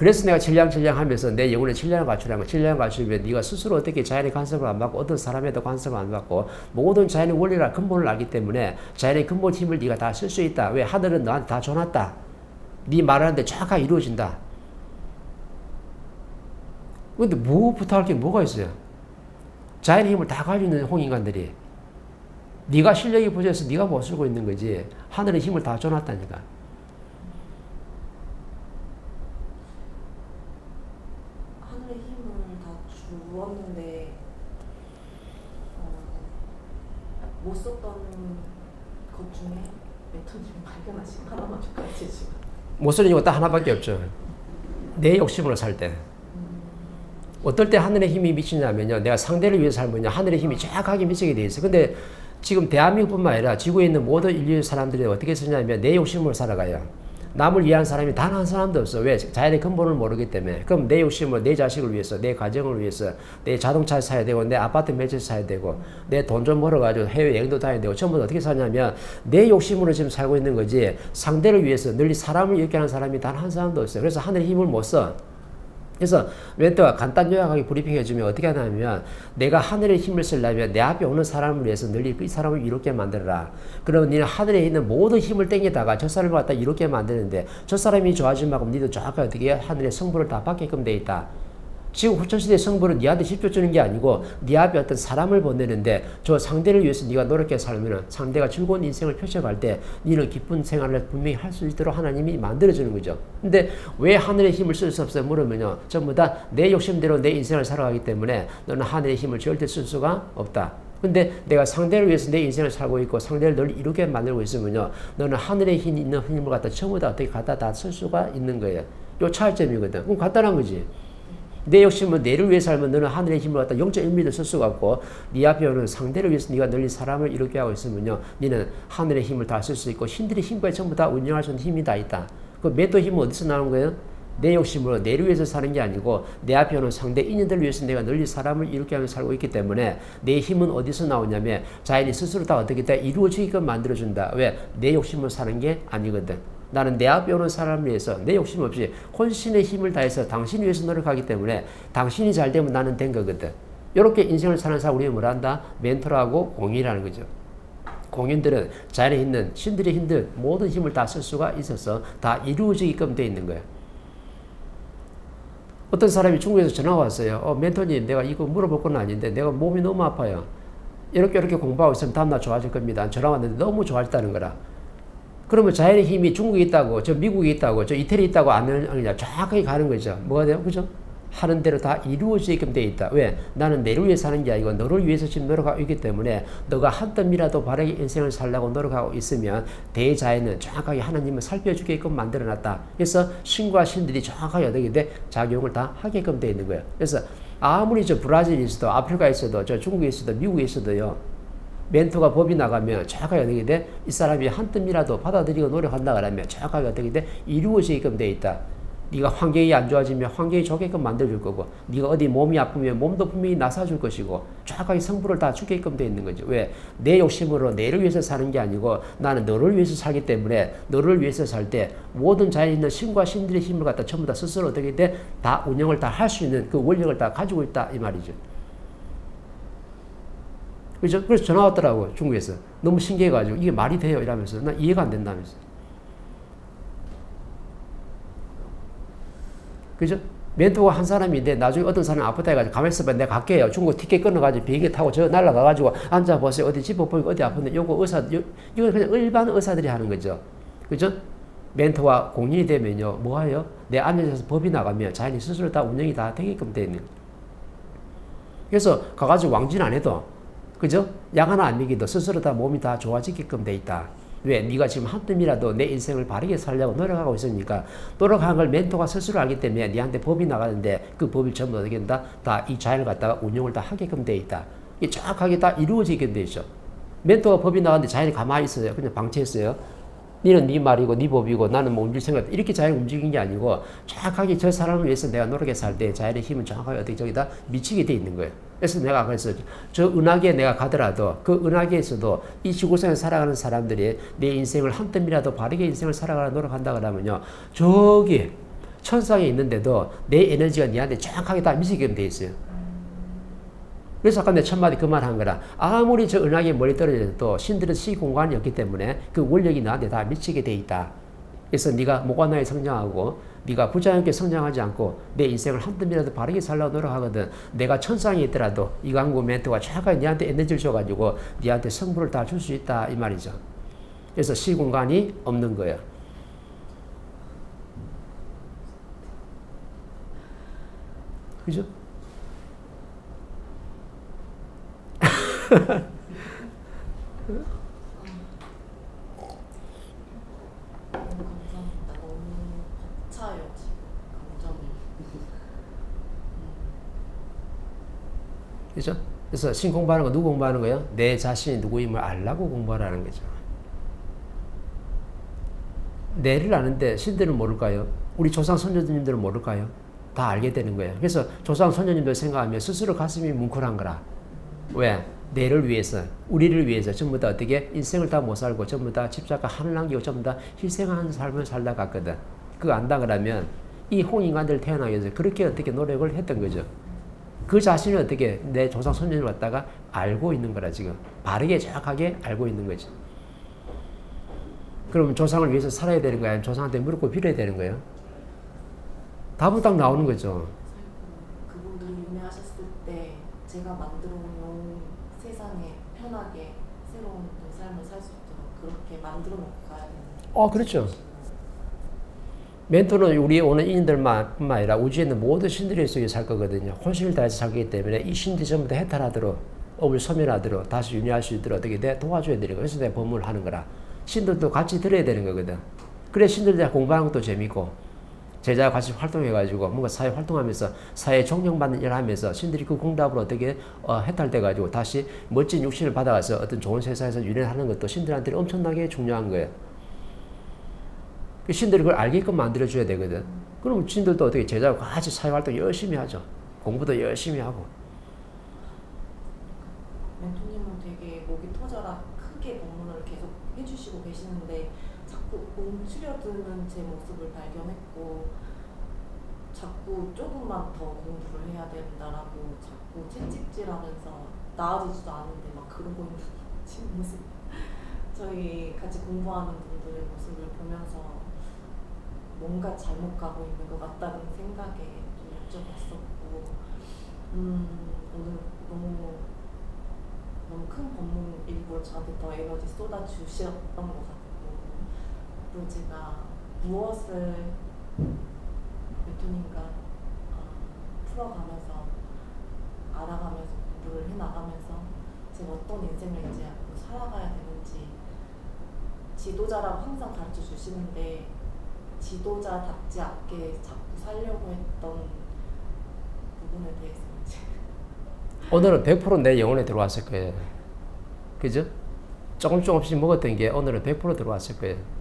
그래서 내가 칠량칠량 하면서 내 영혼의 칠량을 갖추라는 거. 칠량을 갖추면 네가 스스로 어떻게 자연의 간섭을 안 받고 어떤 사람에도 간섭을 안 받고 모든 자연의 원리라 근본을 알기 때문에 자연의 근본 힘을 네가 다 쓸 수 있다. 왜? 하늘은 너한테 다 줘놨다. 네 말하는데 정확하게 이루어진다. 근데 뭐 부탁할 게 뭐가 있어요? 자연의 힘을 다 가지고 있는 홍인간들이 네가 실력이 부족해서 네가 못 쓰고 있는 거지 하늘의 힘을 다 줘놨다니까. 하늘의 힘을 다 주었는데 어, 못 썼던 것 중에 메토님 발견하신 하나만 좀 가르쳐 주시면 못 쓰는 이유가 딱 하나밖에 없죠. 내 욕심으로 살 때. 어떨 때 하늘의 힘이 미치냐면요. 내가 상대를 위해서 살면요. 하늘의 힘이 정확하게 미치게 돼 있어. 근데 지금 대한민국뿐만 아니라 지구에 있는 모든 인류 사람들이 어떻게 쓰냐면 내 욕심으로 살아가요. 남을 위한 사람이 단 한 사람도 없어. 왜? 자연의 근본을 모르기 때문에. 그럼 내 욕심을 내 자식을 위해서, 내 가정을 위해서, 내 자동차 사야 되고, 내 아파트 매질 사야 되고, 내 돈 좀 벌어가지고 해외 여행도 다녀야 되고, 전부 다 어떻게 사냐면 내 욕심으로 지금 살고 있는 거지. 상대를 위해서 늘 사람을 이렇게 하는 사람이 단 한 사람도 없어요. 그래서 하늘의 힘을 못 써. 그래서 멘토가 간단 요약하게 브리핑해 주면 어떻게 하냐면 내가 하늘의 힘을 쓰려면 내 앞에 오는 사람을 위해서 늘이 사람을 이롭게 만들어라. 그러면 너는 하늘에 있는 모든 힘을 땡기다가 저 사람을 갖다 이롭게 만드는데 저 사람이 좋아지면 니도 정확하게 어떻게 하늘의 성부를 다 받게끔 돼 있다. 지금 후천시대 성부는 니한테 집중 주는 게 아니고 니 앞에 어떤 사람을 보내는데 저 상대를 위해서 네가 노력해 살면 상대가 즐거운 인생을 펼쳐갈 때 니는 기쁜 생활을 분명히 할 수 있도록 하나님이 만들어주는 거죠. 근데 왜 하늘의 힘을 쓸 수 없어요? 물으면요. 전부 다 내 욕심대로 내 인생을 살아가기 때문에 너는 하늘의 힘을 절대 쓸 수가 없다. 근데 내가 상대를 위해서 내 인생을 살고 있고 상대를 늘 이루게 만들고 있으면요. 너는 하늘의 힘 있는 힘을 갖다 전부 다 어떻게 갖다 다 쓸 수가 있는 거예요. 요 차이점이거든. 그럼 간단한 거지. 내 욕심은 내를 위해 살면 너는 하늘의 힘을 갖다 0.1mm 쓸 수가 없고 네 앞에 오는 상대를 위해서 네가 널리 사람을 이렇게 하고 있으면요 너는 하늘의 힘을 다 쓸 수 있고 신들의 힘과 전부 다 운영할 수 있는 힘이 다 있다 그 메토 힘은 어디서 나오는 거예요? 내 욕심으로 내를 위해서 사는 게 아니고 내 앞에 오는 상대 인연들을 위해서 내가 널리 사람을 이렇게 하며 살고 있기 때문에 내 힘은 어디서 나오냐면 자연이 스스로 다 어떻게 다 이루어지게끔 만들어준다 왜? 내 욕심으로 사는 게 아니거든 나는 내 앞에 오는 사람을 위해서 내 욕심 없이 혼신의 힘을 다해서 당신 위해서 노력하기 때문에 당신이 잘 되면 나는 된 거거든. 이렇게 인생을 사는 사람 우리는 뭐라 한다? 멘토라고 공인이라는 거죠. 공인들은 자연에 있는 신들의 힘들 모든 힘을 다 쓸 수가 있어서 다 이루어지게끔 돼 있는 거예요. 어떤 사람이 중국에서 전화 왔어요. 어, 멘토님, 내가 이거 물어볼 건 아닌데 내가 몸이 너무 아파요. 이렇게 이렇게 공부하고 있으면 다음날 좋아질 겁니다. 전화 왔는데 너무 좋아졌다는 거라. 그러면 자연의 힘이 중국에 있다고, 저 미국에 있다고, 저 이태리에 있다고 안 하느냐. 정확하게 가는 거죠. 뭐가 돼요? 그죠? 하는 대로 다 이루어지게끔 돼 있다. 왜? 나는 내를 위해 사는 게 아니고 너를 위해서 지금 노력하고 있기 때문에 너가 한 땀이라도 바르게 인생을 살려고 노력하고 있으면 대자연은 정확하게 하나님을 살펴주게끔 만들어놨다. 그래서 신과 신들이 정확하게 어떻게 돼? 작용을 다 하게끔 돼 있는 거예요. 그래서 아무리 저 브라질에 있어도 아프리카에 있어도 저 중국에 있어도 미국에 있어도요. 멘토가 법이 나가면 정확하게 어떻게 돼? 이 사람이 한 뜸이라도 받아들이고 노력한다 그러면 정확하게 어떻게 돼? 이루어지게끔 돼 있다. 네가 환경이 안 좋아지면 환경이 좋게끔 만들어줄 거고 네가 어디 몸이 아프면 몸도 분명히 나서줄 것이고 정확하게 성부를 다 주게끔 돼 있는 거죠. 왜? 내 욕심으로 내를 위해서 사는 게 아니고 나는 너를 위해서 살기 때문에 너를 위해서 살 때 모든 자연에 있는 신과 신들의 힘을 갖다 전부 다 스스로 어떻게 돼? 다 운영을 다 할 수 있는 그 원력을 다 가지고 있다 이 말이죠. 그죠? 그래서 전화 왔더라고 중국에서 너무 신기해가지고 이게 말이 돼요 이러면서 나 이해가 안 된다면서. 그죠? 멘토가 한 사람인데 나중에 어떤 사람이 아프다 해가지고 가만히 있어봐 내가 갈게요 중국 티켓 끊어가지고 비행기 타고 저 날라가가지고 앉아보세요 어디 짚어보니까 어디 아픈데 요거 의사 요, 이건 그냥 일반 의사들이 하는 거죠 그죠? 멘토와 공인이 되면요 뭐예요? 내 안에서 법이 나가면 자연이 스스로 다 운영이 다 되게끔 되는 그래서 가가지고 왕진 안 해도 그죠? 약 하나 안 먹이도 스스로 다 몸이 다 좋아지게끔 돼 있다. 왜? 네가 지금 한 뜸이라도 내 인생을 바르게 살려고 노력하고 있으니까 노력하는 걸 멘토가 스스로 알기 때문에 네한테 법이 나가는데 그 법이 전부 어떻게 된다? 다 이 자연을 갖다가 운영을 다 하게끔 돼 있다. 이 정확하게 다 이루어지게 돼 있어. 멘토가 법이 나가는데 자연이 가만히 있어요. 그냥 방치했어요. 니는 네 말이고 네 법이고 나는 뭐 움직일 생각 이렇게 자연 움직인 게 아니고 정확하게 저 사람을 위해서 내가 노력해 살때 자연의 힘은 정확하게 어떻게 저기다 미치게 돼 있는 거예요. 그래서 내가 그래서 저 은하계에 내가 가더라도 그 은하계에서도 이 지구상에 살아가는 사람들이 내 인생을 한 뜸이라도 바르게 인생을 살아가려 노력한다 그러면요 저기 천상에 있는데도 내 에너지가 니한테 정확하게 다 미치게끔 돼 있어요. 그래서 아까 내 첫마디 그 말 한 거라. 아무리 저 은하계 멀리 떨어져도 신들은 시공간이 없기 때문에 그 원력이 나한테 다 미치게 돼 있다. 그래서 네가 목관나에 성장하고 네가 부자연께 성장하지 않고 내 인생을 한 뜸이라도 바르게 살려고 노력하거든. 내가 천상에 있더라도 이 광고 멘트가 정확하게 니한테 에너지를 줘가지고 니한테 성부를 다 줄 수 있다 이 말이죠. 그래서 시공간이 없는 거예요. 그죠? 너무 감사합니다. 너무 벅차요 지금 감정이. 그죠? 그래서 신 공부하는 거 누구 공부하는 거예요? 내 자신이 누구임을 알라고 공부하라는 거죠. 내를 아는데 신들은 모를까요? 우리 조상 선조님들은 모를까요? 다 알게 되는 거예요. 그래서 조상 선조님들 생각하면 스스로 가슴이 뭉클한 거라. 왜? 내를 위해서, 우리를 위해서 전부 다 어떻게 인생을 다 못 살고 전부 다 집착과 하늘 남기고 전부 다 희생하는 삶을 살다 갔거든. 그거 안다 그러면 이 홍인간들 태어나기 위해서 그렇게 어떻게 노력을 했던 거죠. 그 자신을 어떻게 내 조상 선조를 갖다가 알고 있는 거라 지금 바르게 정확하게 알고 있는 거지. 그럼 조상을 위해서 살아야 되는 거야? 조상한테 무릎 꿇고 빌어야 되는 거예요? 답은 딱 나오는 거죠. 그분들이 윤회하셨을 때 제가 만들어 놓은 세상에 편하게 새로운 또 삶을 살 수 있도록 그렇게 만들어 놓고 가야 되는. 어, 그렇죠. 멘토는 우리 오는 인들만 뿐만 아니라 우주에 있는 모든 신들의 속에 살 거거든요. 혼신을 다해서 살기 때문에 이 신들이 전부 다 해탈하도록 업을 소멸하도록 다시 윤회할 수 있도록 어떻게 내 도와줘야 되는 거예요. 그래서 내가 법문을 하는 거라. 신들도 같이 들어야 되는 거거든. 그래 신들들 공부하는 것도 재밌고 제자와 같이 활동해가지고 뭔가 사회 활동하면서 사회 존경받는 일을 하면서 신들이 그 공답으로 어떻게 어, 해탈돼가지고 다시 멋진 육신을 받아가서 어떤 좋은 세상에서 윤회하는 것도 신들한테 엄청나게 중요한 거예요. 그 신들이 그걸 알게끔 만들어줘야 되거든. 그럼 신들도 어떻게 제자와 같이 사회 활동 열심히 하죠. 공부도 열심히 하고. 멘토님은 되게 목이 터져라 크게 법문을 계속 해주시고 계시는데 움츠려드는 제 모습을 발견했고 자꾸 조금만 더 공부를 해야 된다라고 자꾸 채찍질하면서 나아지지도 않은데 막 그러고 있는 제 모습. 저희 같이 공부하는 분들의 모습을 보면서 뭔가 잘못 가고 있는 것 같다는 생각에 좀 여쭤봤었고 음 오늘 너무 너무 큰 법문 일부러 저한테 더 에너지 쏟아 주셨던 것 같 제가 무엇을 메토님과 어, 풀어가면서 알아가면서 공부를 해나가면서 제가 어떤 인생을 이제 앞으로 살아가야 되는지 지도자라고 항상 가르쳐 주시는데 지도자답지 않게 자꾸 살려고 했던 부분에 대해서 오늘은 100%내 영혼에 들어왔을 거예요. 그죠? 조금 조금씩 먹었던 게 오늘은 100% 들어왔을 거예요.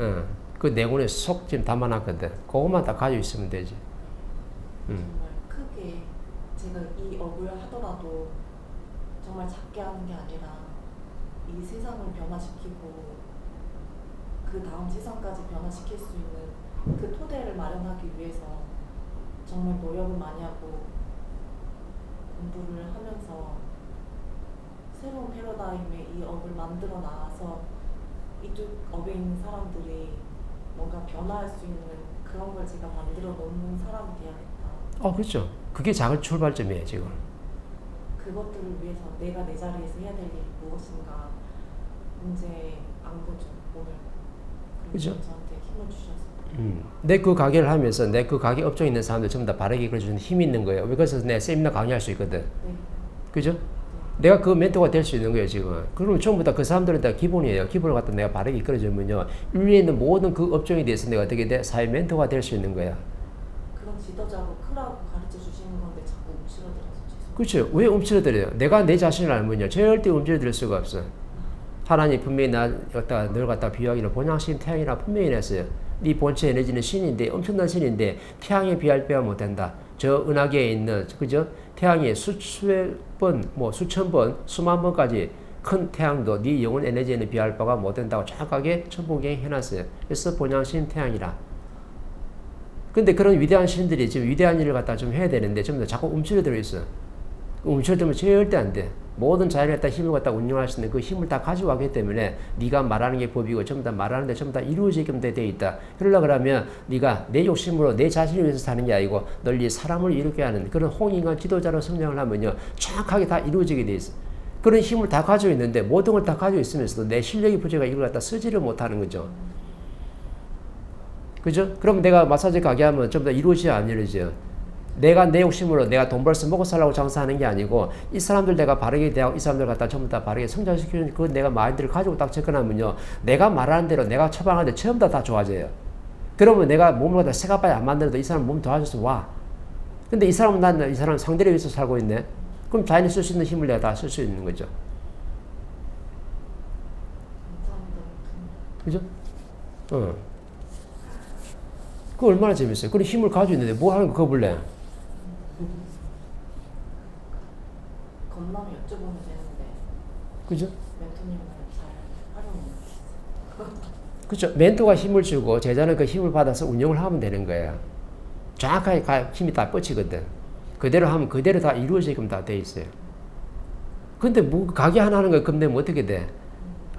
응. 그 내공에 속 지금 담아놨거든. 그것만 다 가지고 있으면 되지. 음. 정말 크게 제가 이 업을 하더라도 정말 작게 하는 게 아니라 이 세상을 변화시키고 그 다음 세상까지 변화시킬 수 있는 그 토대를 마련하기 위해서 정말 노력을 많이 하고 공부를 하면서 새로운 패러다임의 이 업을 만들어 나와서 이쪽 업에 있는 사람들이 뭔가 변화할 수 있는 그런 걸 제가 만들어 놓는 사람이 돼야겠다. 어, 그렇죠. 그게 작은 출발점이에요, 지금. 그것들을 위해서 내가 내 자리에서 해야 될 일이 무엇인가 문제 안 거죠 오늘 그죠? 저한테 힘을 주셔서 음. 내 그 가게를 하면서 내 그 가게 업종에 있는 사람들 전부 다 바르게 이끌어주는 힘이 있는 거예요. 왜 그래서 내 세미나 강의할 수 있거든. 네. 그죠? 내가 그 멘토가 될 수 있는 거예요, 지금. 그러면 전부 다 그 사람들은 다 기본이에요. 기본을 갖다 내가 바르게 이끌어주면요. 인류에 있는 모든 그 업종에 대해서 내가 어떻게 돼? 사회 멘토가 될 수 있는 거야. 그런 지도자로 크라고 가르쳐 주시는 건데 자꾸 움츠러들어서 그렇죠. 왜 움츠러들어요? 내가 내 자신을 알면요. 절대 움츠러들 수가 없어. 하나님 분명히 나 갖다가 널 갖다 비유하기를 본향신 태양이라 분명히 냈어요. 네 본체 에너지는 신인데 엄청난 신인데 태양에 비할 바가 못 된다. 저 은하계에 있는 그죠? 태양이 수, 수백 번, 뭐 수천 번, 수만 번까지 큰 태양도 네 영혼 에너지에는 비할 바가 못 된다고 정확하게 천부경에 해놨어요. 그래서 본향신 태양이라. 근데 그런 위대한 신들이 지금 위대한 일을 갖다 좀 해야 되는데 다 자꾸 움츠러들어 있어. 움츠러들면 절대 안 돼. 모든 자연에 갖다 힘을 갖다 운영할 수 있는 그 힘을 다 가지고 왔기 때문에 네가 말하는 게 법이고 전부 다 말하는 데 전부 다 이루어지게끔 돼 있다. 그러려 그러면 네가 내 욕심으로 내 자신을 위해서 사는 게 아니고 널리 사람을 이루게 하는 그런 홍인간 지도자로 성장을 하면요 정확하게 다 이루어지게 돼 있어. 그런 힘을 다 가지고 있는데 모든 걸 다 가지고 있으면서도 내 실력이 부족해 이걸 갖다 쓰지를 못하는 거죠. 그죠? 그럼 내가 마사지 가게 하면 전부 다 이루어지야 안 이루어지요? 내가 내 욕심으로 내가 돈 벌어서 먹고 살라고 장사하는 게 아니고 이 사람들 내가 바르게 대하고 이 사람들 갖다 전부 다 바르게 성장시키는 그 내가 마인드를 가지고 딱 접근하면요 내가 말하는 대로 내가 처방하는 데 전부 다 다 좋아져요 그러면 내가 몸을 갖다 새가빠이 안 만들어도 이 사람 몸 도와줘서 와 근데 이 사람은 난이 사람 상대를 위해서 살고 있네 그럼 자연이 쓸 수 있는 힘을 내가 다 쓸 수 있는 거죠. 그죠? 어. 그 얼마나 재밌어요. 그런 힘을 가지고 있는데 뭐 하는 거 겁을 내? 건너면 여쭤보면 되는데 그죠? 멘토님은 잘 활용을 그죠? 멘토가 힘을 주고 제자는 그 힘을 받아서 운영을 하면 되는 거예요. 정확하게 가- 힘이 다 뻗치거든. 그대로 하면 그대로 다 이루어지게끔 다 돼 있어요. 근데 뭐 가게 하나 하는 거 겁내면 어떻게 돼?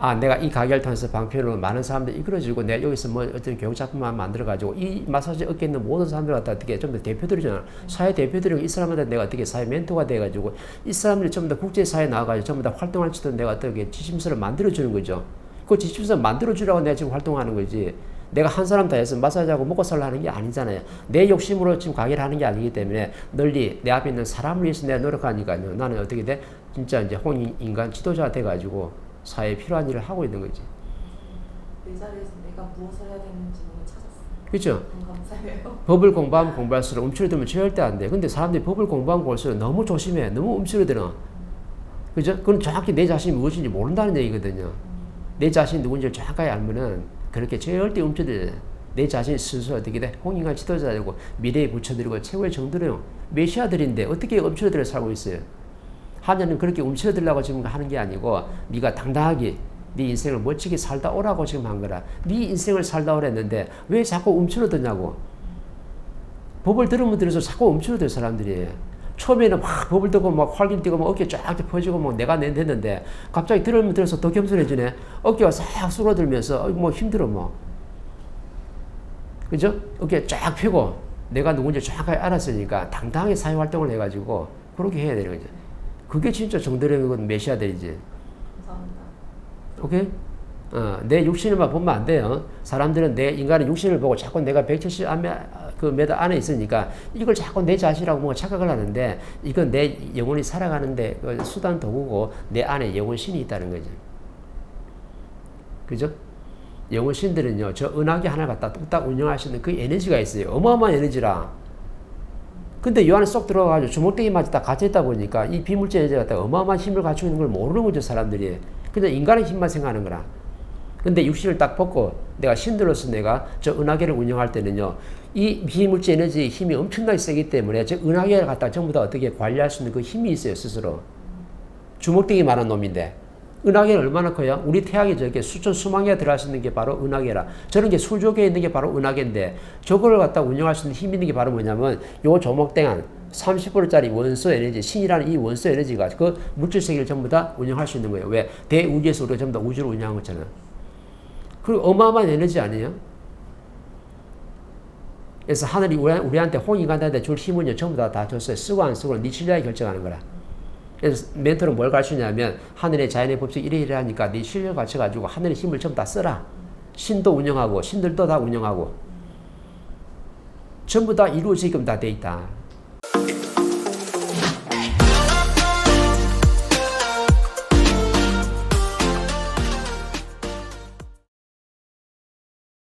아, 내가 이 가게를 통해서 방편으로 많은 사람들이 이끌어주고 내가 여기서 뭐 어떤 교육 작품만 만들어가지고 이 마사지 업계에 있는 모든 사람들 갖다 어떻게 좀 더 대표들이잖아. 사회 대표들이고 이 사람한테 내가 어떻게 사회 멘토가 돼가지고 이 사람들이 좀더 국제사회에 나와가지고 전부 다 활동할 수 있도록 내가 어떻게 지침서를 만들어주는 거죠. 그 지침서 만들어주라고 내가 지금 활동하는 거지. 내가 한 사람 다 해서 마사지하고 먹고 살라 하는 게 아니잖아요. 내 욕심으로 지금 가게를 하는 게 아니기 때문에 널리 내 앞에 있는 사람을 위해서 내가 노력하니까요. 나는 어떻게 돼? 진짜 이제 홍인간 지도자가 돼가지고 사회에 필요한 일을 하고 있는 거지. 내 자리에서 내가 무엇을 해야 되는지? 너무 감사해요. 법을 공부하면 공부할수록 움츠러들면 절대 안 돼. 근데 사람들이 법을 공부하면 볼수록 너무 조심해. 너무 움츠러들어. 그죠? 그건 정확히 내 자신이 무엇인지 모른다는 얘기거든요. 내 자신이 누군지를 정확하게 알면은 그렇게 절대 움츠러들 내 자신이 스스로 어떻게 돼? 홍인간 지도자 되고 미래에 붙여드리고 최고의 정도래요. 메시아들인데 어떻게 움츠러들어 살고 있어요? 하나님 그렇게 움츠러들라고 지금 하는 게 아니고 네가 당당하게 네 인생을 멋지게 살다 오라고 지금 한 거라. 네 인생을 살다 오랬는데 왜 자꾸 움츠러드냐고. 법을 들으면 들어서 자꾸 움츠러들 사람들이. 처음에는 막 법을 듣고 막 활긴 뛰고 막 어깨 쫙 펴지고 막 내가 낸댔는데 갑자기 들으면 들어서 더 겸손해지네. 어깨가 싹 어이 뭐 힘들어 뭐. 그죠? 어깨 쫙 펴고 내가 누군지 정확하게 알았으니까 당당하게 사회 활동을 해가지고 그렇게 해야 되는 거죠. 그게 진짜 정도령이건 메시아들이지. 감사합니다. 오케이? 어, 내 육신을만 보면 안 돼요. 사람들은 내 인간의 육신을 보고 자꾸 내가 170 안에, 그 메다 안에 있으니까 이걸 자꾸 내 자신이라고 뭔가 착각을 하는데 이건 내 영혼이 살아가는데 그 수단 도구고 내 안에 영혼 신이 있다는 거죠. 그죠? 영혼 신들은요, 저 은하계 하나 갖다 뚝딱 있는 그 에너지가 있어요. 어마어마한 에너지라. 근데 요 안에 쏙 들어가가지고 주먹대기 맞이 딱 갇혀있다 보니까 이 비물질 에너지가 갖다 어마어마한 힘을 갖추고 있는 걸 모르는 거죠, 사람들이. 그냥 인간의 힘만 생각하는 거라. 근데 육신을 딱 벗고 내가 신들로서 내가 저 은하계를 운영할 때는요, 이 비물질 에너지의 힘이 엄청나게 세기 때문에 저 은하계를 갖다 전부 다 어떻게 관리할 수 있는 그 힘이 있어요, 스스로. 주먹대기 많은 놈인데. 은하계는 얼마나 커요? 우리 태양이 저렇게 수천 수만 개가 들어갈 수 있는 게 바로 은하계라. 저런 게 수조계에 있는 게 바로 은하계인데 저거를 갖다 운영할 수 있는 힘 있는 게 바로 뭐냐면 요 조목땡한 30%짜리 원소 에너지, 신이라는 이 원소 에너지가 그 물질 세계를 전부 다 운영할 수 있는 거예요. 왜? 대우주에서 우리가 전부 다 우주를 운영한 것처럼. 그리고 어마어마한 에너지 아니에요? 그래서 하늘이 우리- 우리한테 홍인간한테 줄 힘은요 전부 다, 다 줬어요. 쓰고 안 쓰고 네 실력이 결정하는 거라. 그래서 멘토는 뭘 가르치냐면 하늘의 자연의 법칙 이래 이래 하니까 네 실력 갖춰 가지고 하늘의 힘을 전부 다 써라. 신도 운영하고 신들도 다 운영하고 전부 다 이루어지게끔 다 돼 있다.